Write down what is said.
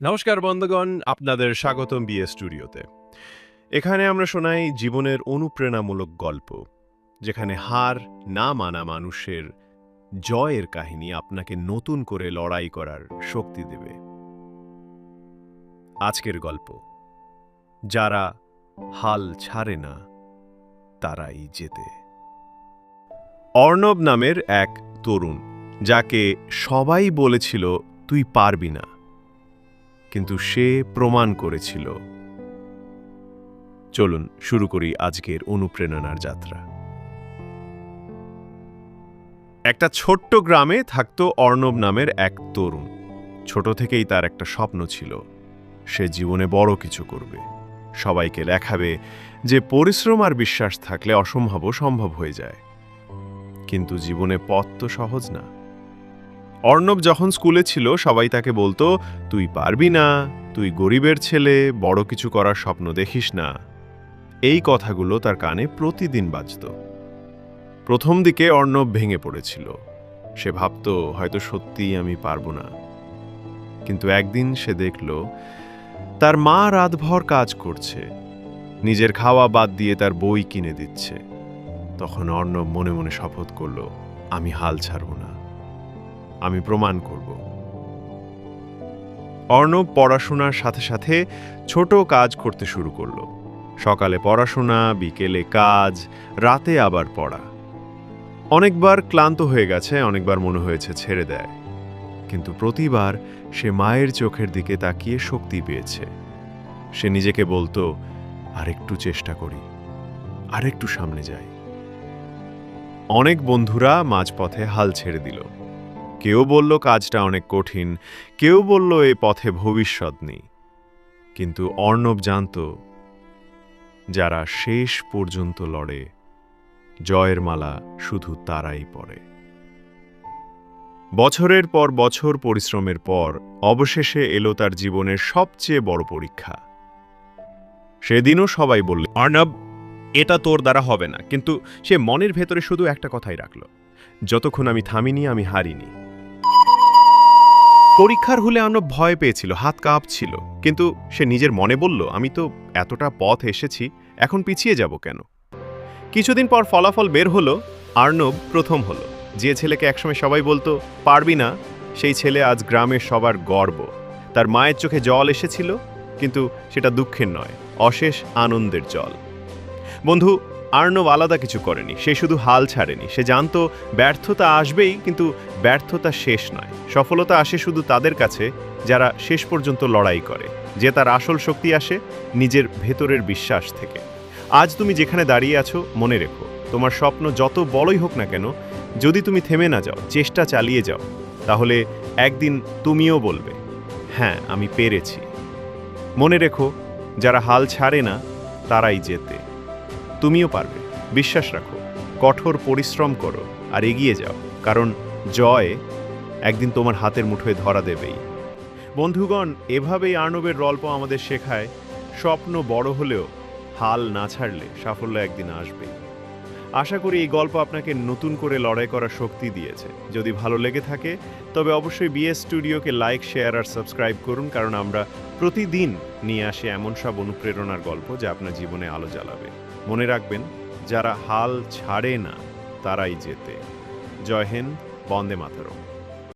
নমস্কার বন্ধুগণ, আপনাদের স্বাগতম বিএ স্টুডিওতে। এখানে আমরা শোনাই জীবনের অনুপ্রেরণামূলক গল্প, যেখানে হার না মানা মানুষের জয়ের কাহিনী আপনাকে নতুন করে লড়াই করার শক্তি দেবে। আজকের গল্প, যারা হাল ছাড়ে না, তারাই জেতে। অর্ণব নামের এক তরুণ, যাকে সবাই বলেছিল, তুই পারবি না। কিন্তু সে প্রমাণ করেছিল। চলুন, শুরু করি আজকের অনুপ্রেরণার যাত্রা। একটা ছোট্ট গ্রামে থাকতো অর্ণব নামের এক তরুণ। ছোট থেকেই তার একটা স্বপ্ন ছিল। সে জীবনে বড় কিছু করবে। সবাইকে দেখাবে যে পরিশ্রম আর বিশ্বাস থাকলে অসম্ভব সম্ভব হয়ে যায়। কিন্তু জীবনে পথ তো সহজ না। অর্ণব যখন স্কুলে ছিল, সবাই তাকে বলতো, তুই পারবি না, তুই গরিবের ছেলে, বড় কিছু করার স্বপ্ন দেখিস না। এই কথাগুলো তার কানে প্রতিদিন বাজত। প্রথম দিকে অর্ণব ভেঙে পড়েছিল। সে ভাবত, হয়তো সত্যিই আমি পারব না। কিন্তু একদিন সে দেখল, তার মা রাতভর কাজ করছে। নিজের খাওয়া বাদ দিয়ে তার বই কিনে দিচ্ছে। তখন অর্ণব মনে মনে শপথ করল, আমি হাল ছাড়ব না। আমি প্রমাণ করব। অর্ণব পড়াশোনার সাথে সাথে ছোট কাজ করতে শুরু করল। সকালে পড়াশোনা, বিকেলে কাজ, রাতে আবার পড়া। অনেকবার ক্লান্ত হয়ে গেছে, অনেকবার মনে হয়েছে ছেড়ে দেয়। কিন্তু প্রতিবার সে মায়ের চোখের দিকে তাকিয়ে শক্তি পেয়েছে। সে নিজেকে বলতো, আরেকটু চেষ্টা করি, আরেকটু সামনে যাই। অনেক বন্ধুরা মাঝপথে হাল ছেড়ে দিল। কেউ বলল কাজটা অনেক কঠিন, কেউ বলল এ পথে ভবিষ্যৎ নেই। কিন্তু অর্ণব জানত, যারা শেষ পর্যন্ত লড়ে, জয়ের মালা শুধু তারাই পড়ে বছরের পর বছর পরিশ্রমের পর অবশেষে এলো তার জীবনের সবচেয়ে বড় পরীক্ষা। সেদিনও সবাই বলল, অর্ণব, এটা তোর দ্বারা হবে না। কিন্তু সে মনের ভেতরে শুধু একটা কথাই রাখল, যতক্ষণ আমি থামিনি, আমি হারিনি। পরীক্ষার হলে অর্ণব ভয় পেয়েছিল, হাত কাঁপছিল। কিন্তু সে নিজের মনে বলল, আমি তো এতটা পথ এসেছি, এখন পিছিয়ে যাব কেন? কিছুদিন পর ফলাফল বের হলো আর্নব প্রথম হলো। যে ছেলেকে একসময় সবাই বলতো, পারবি না? সেই ছেলে আজ গ্রামের সবার গর্ব। তার মায়ের চোখে জল এসেছিল, কিন্তু সেটা দুঃখের নয়, অশেষ আনন্দের জল। বন্ধু আর্নব আলাদা কিছু করেনি, সে শুধু হাল ছাড়েনি। সে জানতো ব্যর্থতা আসবেই, কিন্তু ব্যর্থতা শেষ নয়। সফলতা আসে শুধু তাদের কাছে, যারা শেষ পর্যন্ত লড়াই করে। যে তার আসল শক্তি আসে, নিজের ভেতরের বিশ্বাস থেকে। আজ তুমি যেখানে দাঁড়িয়ে আছো, মনে রেখো, তোমার স্বপ্ন যত বড়ই হোক না কেন, যদি তুমি থেমে না যাও, চেষ্টা চালিয়ে যাও, তাহলে একদিন তুমিও বলবে হ্যাঁ আমি পেরেছি। মনে রেখো, যারা হাল ছাড়ে না, তারাই জেতে। তুমিও পারবে। বিশ্বাস রাখো, কঠোর পরিশ্রম করো আর এগিয়ে যাও, কারণ জয় একদিন তোমার হাতের মুঠোয় ধরা দেবেই। বন্ধুগণ, এভাবেই আর্ণবের রল্প আমাদের শেখায়, স্বপ্ন বড় হলেও হাল না ছাড়লে সাফল্য একদিন আসবেই। আশা করি এই গল্প আপনাকে নতুন করে লড়াই করার শক্তি দিয়েছে। যদি ভালো লেগে থাকে, তবে অবশ্যই বিএস স্টুডিওকে লাইক শেয়ার আর সাবস্ক্রাইব করুন, কারণ আমরা প্রতিদিন নিয়ে আসি এমন সব অনুপ্রেরণার গল্প যা আপনার জীবনে আলো জ্বালাবে। মনে রাখবেন, যারা হাল ছাড়ে না, তারাই যেতে জয় হিন্দ, বন্দে মাতারম।